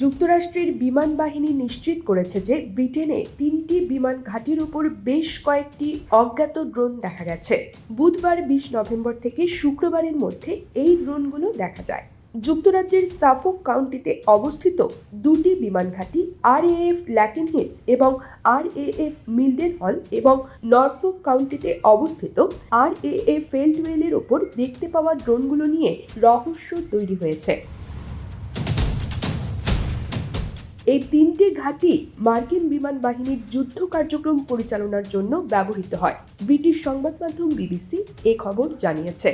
যুক্তরাষ্ট্রের বিমান বাহিনী নিশ্চিত করেছে যে ব্রিটেনে তিনটি বিমান ঘাঁটির উপর বেশ কয়েকটি অজ্ঞাত ড্রোন দেখা গেছে। বুধবার বিশ নভেম্বর থেকে শুক্রবারের মধ্যে এই ড্রোনগুলো দেখা যায়। যুক্তরাজ্যের সাফোক কাউন্টিতে অবস্থিত দুটি বিমান ঘাঁটি আর এএফ ল্যাকেনহিল এবং আর এএফ মিলডেন হল এবং নরফোক কাউন্টিতে অবস্থিত আর এএফ ফেল্ডওয়েলের ওপর দেখতে পাওয়া ড্রোনগুলো নিয়ে রহস্য তৈরি হয়েছে। এই তিনটি ঘাঁটি মার্কিন বিমান বাহিনীর যুদ্ধ কার্যক্রম পরিচালনার জন্য ব্যবহৃত হয়। ব্রিটিশ সংবাদ মাধ্যম বিবিসি এ খবর জানিয়েছে।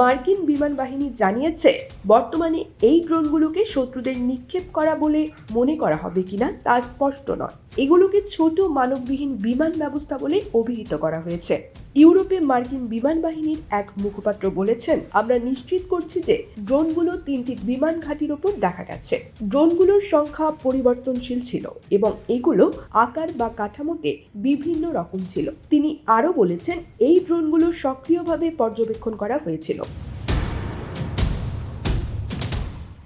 মার্কিন বিমান বাহিনী জানিয়েছে, বর্তমানে এই ড্রোনগুলোকে শত্রুদের নিক্ষেপ করা বলে মনে করা হবে কিনা তা স্পষ্ট নয়। এগুলোকে ছোট মানববিহীন বিমান ব্যবস্থা বলে অভিহিত করা হয়েছে। ইউরোপে মার্কিন বিমান বাহিনীর এক মুখপাত্র বলেছেন, আমরা নিশ্চিত করছি যে ড্রোনগুলো তিনটি বিমান ঘাঁটির ওপর দেখা গেছে। ড্রোনগুলোর সংখ্যা পরিবর্তনশীল ছিল এবং এগুলো আকার বা কাঠামোতে বিভিন্ন রকম ছিল। তিনি আরও বলেছেন, এই ড্রোনগুলো সক্রিয়ভাবে পর্যবেক্ষণ করা হয়েছিল।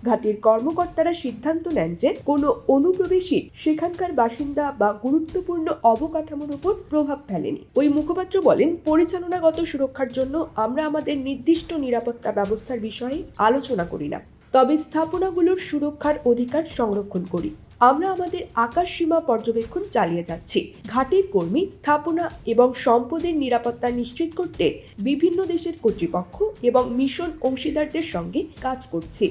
ঘাটির কর্মকর্তারা সিদ্ধান্ত নেন যে কোনো অনুপ্রবেশী সেখানকার বাসিন্দা বা গুরুত্বপূর্ণ অবকাঠামোর উপর প্রভাব ফেলেনি। ওই মুখপাত্র বলেন, পরিচালনাগত সুরক্ষার জন্য আমরা আমাদের নির্দিষ্ট নিরাপত্তা ব্যবস্থার বিষয়ে আলোচনা করি না। তবে স্থাপনাগুলোর সুরক্ষার অধিকার সংরক্ষণ করি। আমরা আমাদের আকাশ সীমা পর্যবেক্ষণ চালিয়ে যাচ্ছি। ঘাটির কর্মী স্থাপনা এবং সম্পদের নিরাপত্তা নিশ্চিত করতে বিভিন্ন দেশের কর্তৃপক্ষ এবং মিশন অংশীদারদের সঙ্গে কাজ করছি।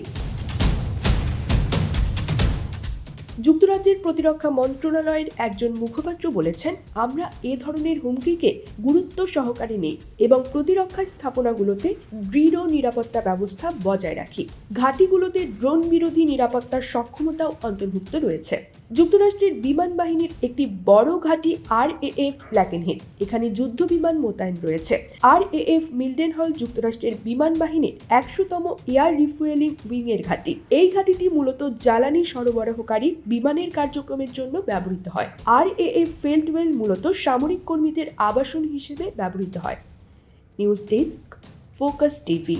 যুক্তরাজ্যের প্রতিরক্ষা মন্ত্রণালয়ের একজন মুখপাত্র বলেছেন, আমরা এ ধরনের হুমকিকে গুরুত্ব সহকারে নেই এবং প্রতিরক্ষা স্থাপনাগুলোতে দৃঢ় নিরাপত্তা ব্যবস্থা বজায় রাখি। ঘাটিগুলোতে ড্রোন বিরোধী নিরাপত্তার সক্ষমতাও অন্তর্ভুক্ত রয়েছে। যুক্তরাষ্ট্রের বিমান বাহিনীর একটি বড় ঘাঁটি আর এ এএফ ল্যাকেনহিল এখানে যুদ্ধ বিমান মোতায়েন রয়েছে। আর এএফ মিল্ডেন হল যুক্তরাষ্ট্রের বিমান বাহিনীর একশোতম এয়ার রিফুয়েলিং উইং এর ঘাঁটি। এই ঘাঁটিটি মূলত জ্বালানি সরবরাহকারী বিমানের কার্যক্রমের জন্য ব্যবহৃত হয়। আর এএফ ফেল্ডওয়েল মূলত সামরিক কর্মীদের আবাসন হিসেবে ব্যবহৃত হয়। News desk, focus TV.